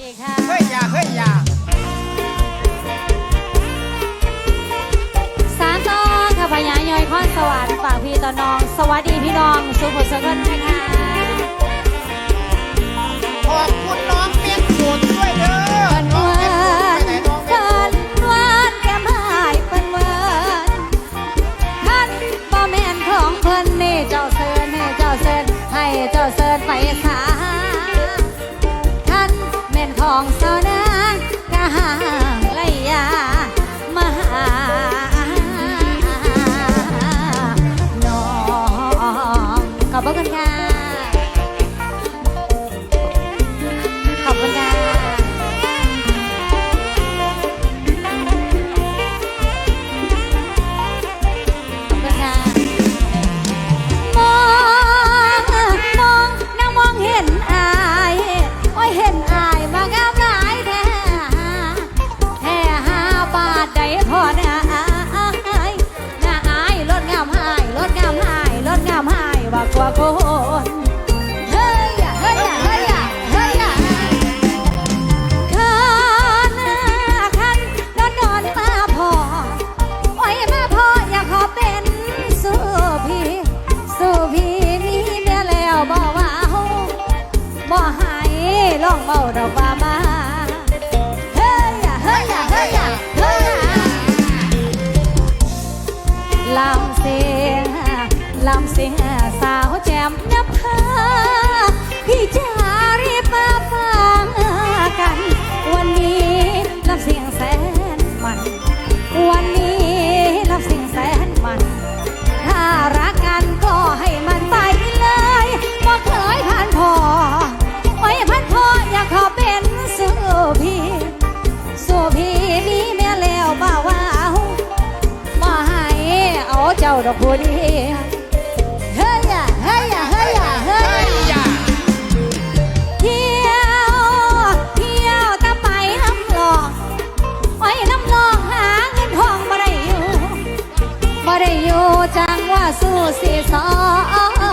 ดีค่ะเฮ้ยอย่าเฮ้ยอย่าสามต่อค่ะพญายอยข้อนสวรรค์ฝากพี่ต่อน้อง สวัสดีพี่น้อง สุขสกุลนะคะขอบคุณน้องเปียกสูตรด้วยเด้อเปิ้นน้องเวิเปียกสูตรนไปไหนน้องเปียกเปิ้นเวินแก้มหายเปิ้นเวินท่านบ่แม่นของเพิ่นนี่เจ้าเซินให้เจ้าเซินให้เจ้าเซินไปสา เอาเจ้าดอกผู้เดียเฮ้ยอะเฮ้ยอะเฮ้ยอะเฮ้ยอะเที่ยวเที่ยวตะไปน้ำหลอกไว้น้ำหลอกหาเงินทองมาได้อยู่มาได้อยู่จังว่าสู้สีสอ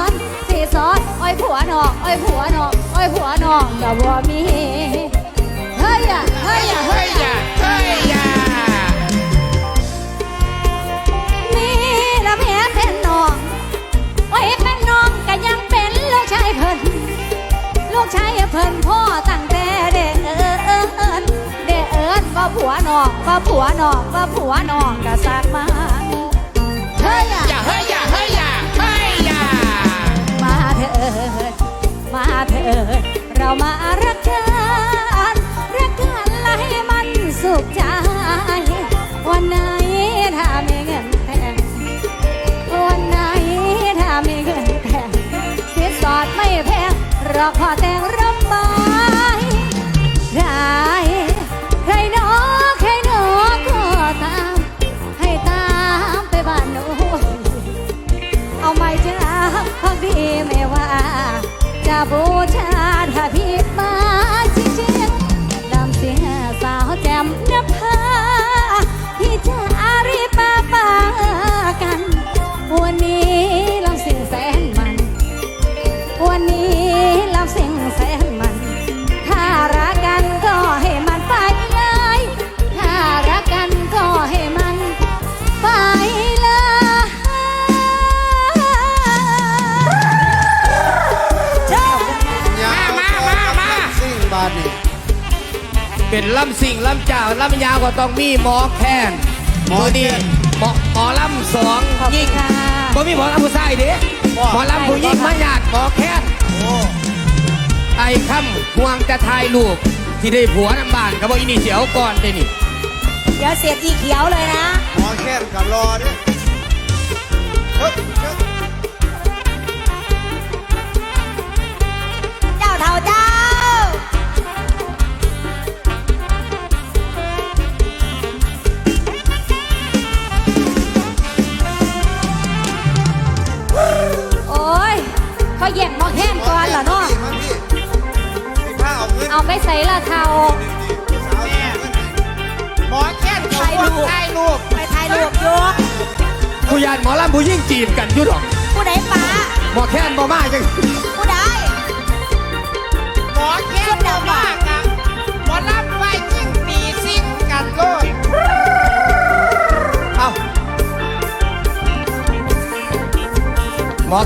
นสีสอนอ้อยผัวนอกอ้อยผัวนอกอ้อยผัวนอกก็บ่มีเฮ้ยอะเฮ้ยอะเฮ้ยอะเฮ้ย ว่าผัวนอกก็สากมาเฮ้ยอย่าเฮ้ยอย่าเฮ้ยอย่าเฮ้ยอย่ามาเถิดมาเถิดเรามารักกันรักกันและให้มันสุขใจ วันไหนถ้ามีเงินแต่งวันไหนถ้ามีเงินแต่งสินสอดไม่แพงรอขอแต่ง จ้าของพี่ไม่ว่า จะบูชาถ้าพี่มา เป็นลำสิ่งลำเจ้าลำยาวก็ต้องมีหมอแคนหมอดีหมอหมอลำสองขอบคุยิ่ณงค่ะ บ่มีหมอลำผู้ชายเด้หมอลำผู้หญิงมาหยาดหมอแคนโอ้ไอ้คำห่วงจะทายลูกที่ได้ผัวน้ำบ้านก็บอกอินี่เสียวก่อนเด้นี่เดี๋ยวเสียทีเขียวเลยนะ หมอแค้นกับรอเนี่ยเฮ้ยเฮ้ยเจ้าเท่าเจ้า มาแย่งมอแห้งก่อนเหรอเนาะเอาเงิไปใส่ละเทาหมอแค่นถ่ายรูป ถ่ายรูปไปถ่ายรูปอยกผู้ยานหมอลำผู้ยิ่งจีบกันยุดอกผู้ใดป้าหมอแค้นบ่มากจังผู้ใด หมอแค่นบ่มากอะหมอลำไปยิ่งปีซิ่งกันโลด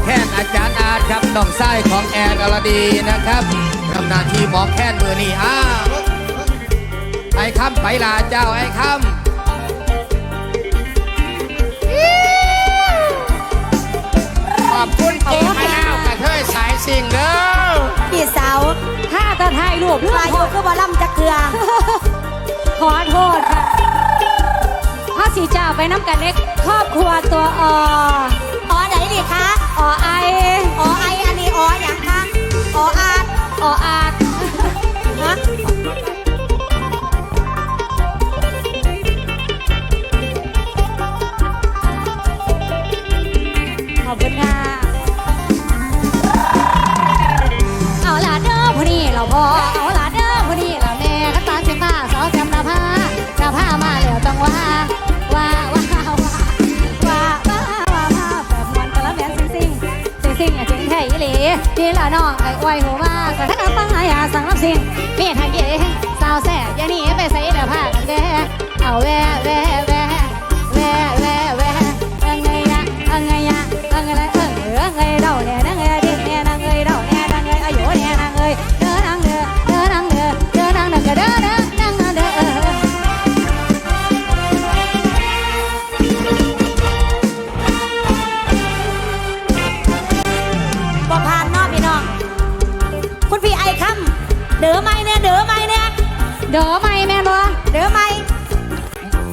แค้นอาจารย์อาจครับน้องไส้ของแอนอรดีนะครับทำหน้าที่หมอแค้นมือนี่อ้าวไอ้คำไปลาเจ้าไอ้คขอบคุณเกมมะนาวกระเทยสายสิ่งเด้อพี่สาวถ้าตาไทยรูปเรื่องวาขยุอคือบ่ล่ำจักเกลือ ขอโทษค่ะพ่อสีจ่าไปน้ำกันเล็กครอบครัวตัวออ๋ อไหนดีคะออไออ๋อไออันนี้อ๋ออย่างคะอ๋ออาร์ตออาดฮะขอบคุณค่ะเอาล่ะเด้อผู้นี้เราพอเอา ที่ละน้องไอ้อ้วยหัวมาสังขารปังหายาสังรับสินเมียทางเย่สาวแซ่ยานี่ไปใส่เด้อผ้ากันแด้เอาแว่แว่แว่แว่แว่แว่ยังไงยะยังไงยะยังไงเออเออไงเดาเนี่ยนั่งไง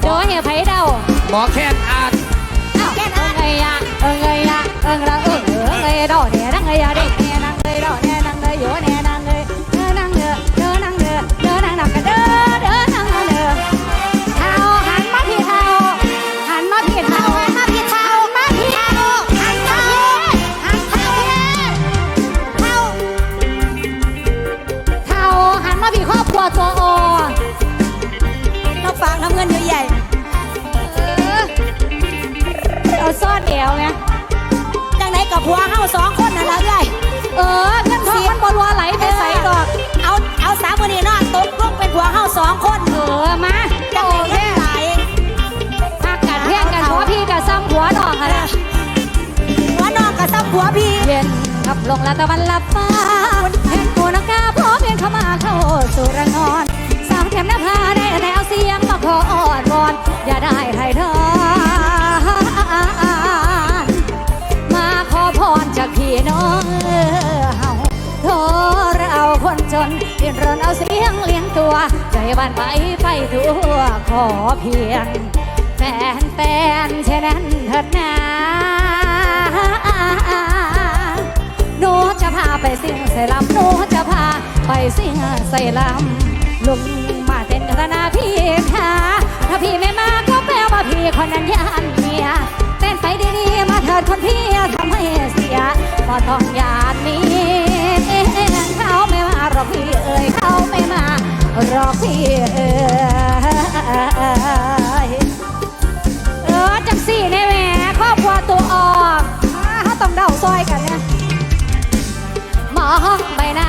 เด้อเหี่ยไผเดาำหมอแค้นอาจอ้าวเอิงไงยะเอิงไงยะเอิงละเอิงเอิงไงเดาเนี่ยนั่งไงยะเด็ก ซ่อนเอวไงจังไหนกับผัวเฮาสองคนนั่นละเอ้ยเออเงินทองมันบรัวไหลไปใส่ดอก เอาเอาสามมือนี้เนอนตกลงเป็นผัวเฮาสองคนเออมาจังโอไหนเคเงินไหลายหักกันเพียงกันหัวพี่กับซ้ำหัวดอกค่ะนะผัวน้องกับซ้ำผัวพี่เย็นขับลงละตะวันลับฟ้าเห็นปูนักกาพร้อมเพียงเข้ามาเข้าสู่ระนอนสามแถมหน้าผาได้แนวเสียงมาขออ้อนวอนอย่าได้ให้เธอ นจนเรียนรนเอาเสียงเลี้ยงตัวใจบ้านไปไปทั่วขอเพียง แฟนแฟนเช่นนั้นเถิดนาหนูจะพาไปสิ่งใส่ลำหนูจะพาไปสิ่งใส่ลำลุงมาเต้นกันนะพี่ค่ะถ้าพี่ไม่มาก็แปลว่าพี่คนนั้นยานเมียเต้นไปดีๆมาเถิดคนพี่ทำให้เสียพอต้องยานนี้ เขาไม่มาหรอกพี่เอ่ยเขาไม่มาหรอกพี่เอ่ยเออจังสี่แน่แหม่ครอบครัวตัวออกอ่าเขาต้องเดาซอยกันเนี่ยหมองใบหน้า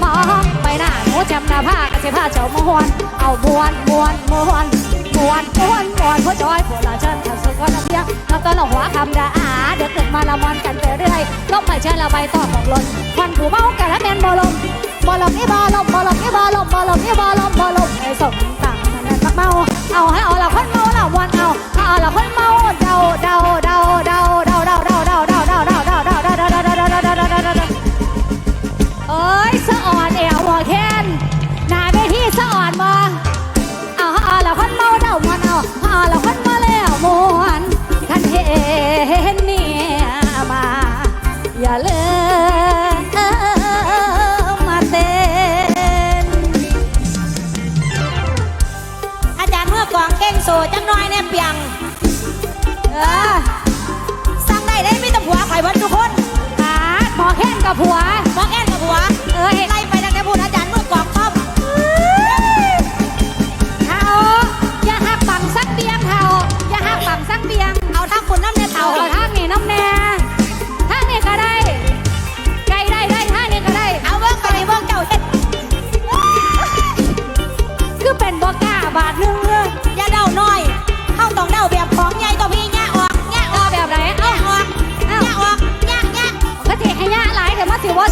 หมองใบหน้าหนูจำหน้าผ้าก็จะผ้าเจ้ามวนเอามวนมวนมวน มวนมวนมวนผู้จอยผู้ละเชิญขันสุขวันเพียงน้ำต้นละหัวคำดาอาเดี๋ยวเกิดมาละมอนกันไปเรื่อยก็ไม่ใช่ละใบต่อของลนควันผูเมากันแล้วแมนบอลมบอลมนี่บอลมบอลมนี่บอลมบอลมนี่บอลมบอลมไอ้สมต่างมันนั่นมักเมาเอาให้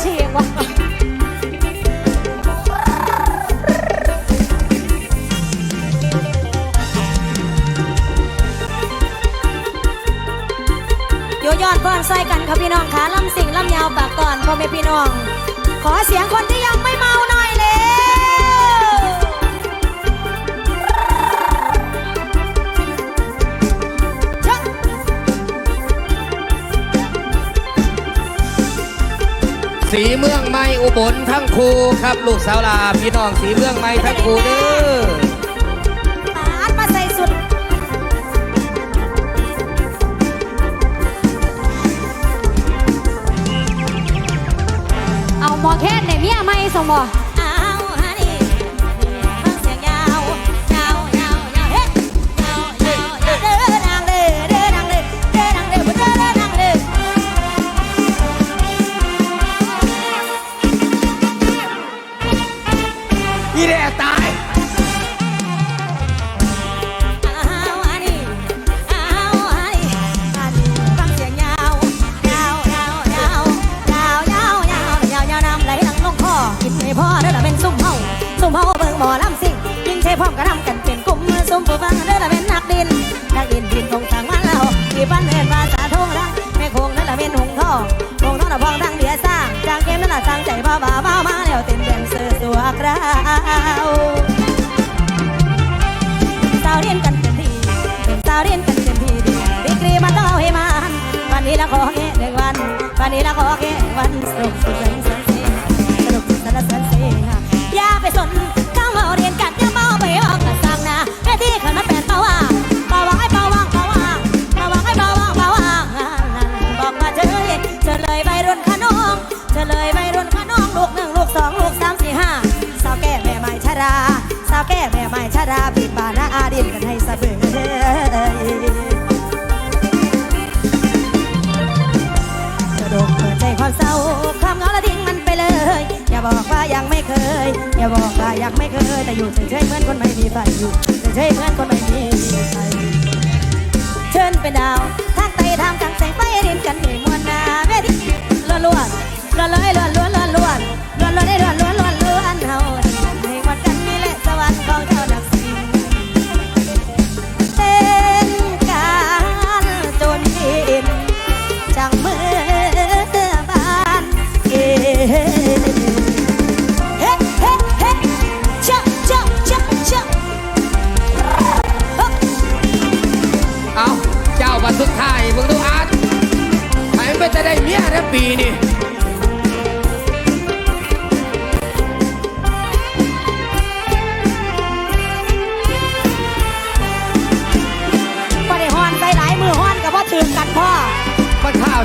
เชียงวะโยยอดก่อนใส่กันค่ะพี่น้องขาลำสิงลำยาวปากก่อนพ่อแม่พี่น้อง ขอเสียงคนที่ สีเมืองไม่อุบลทั้งครูครับ ลูกสาวลาพี่น้องสีเมืองไม่ทั้งครูเด้อปาดมาใส่สุดเอาหมอแค่ในเมียไม่สมบ่ มเฮาเบิ่งหมอลำซิงยิงเทพร้อมกระทำกันเป็นกลุ่มซุ่มผู้ฟังเด้อละเป็นนักดิน นักดินดินคงสั่งมาแล้วที่บ้านเอินภาษาทงรังแม่คงนั่นละเป็นหงทองหงทองน่ะพองทั้งเดียสร้างจางเกมนั่นละสร้างใจบ้าบ้าบ้ามาแล้วเต้นเด่นเสือตัวกราวสาวเรียนกันเต็มที่เป็นสาวเรียนกันเต็มที่ดีดีกรีมันต้องเอาให้มันวันนี้ละขอแค่หนึ่งวัน วันนี้ละขอแค่วันสนุกสุด ราปิดบานาอาดินกันให้สะเบือกระดกเปิดใจความเศร้าความเงาละทิ้งมันไปเลย อย่าบอกว่ายังไม่เคย อย่าบอกว่ายังไม่เคย แต่อยู่เฉยๆเหมือนคนไม่มีไฟอยู่เฉยๆเหมือนคนไม่มีไฟเชิญเป็นดาวทางไตทางกลางแสงไฟรินกันเหมวนนาเวทีล้วนล้วนล้วนเลยล้วนล้วนล้วนล้วนล้วนล้วนได้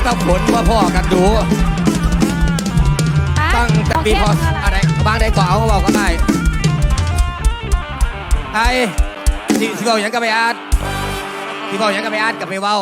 มันข้าวเจ้าผลมาพ่อกันดู ตั้งแต่ปีพออะไรบ้างได้ก่อเอาบอกก็ได้ไอ้ที่ที่บอกหยังกับไปอาร์ตที่บอกหยังกับไปอาร์ตกับไปเว้า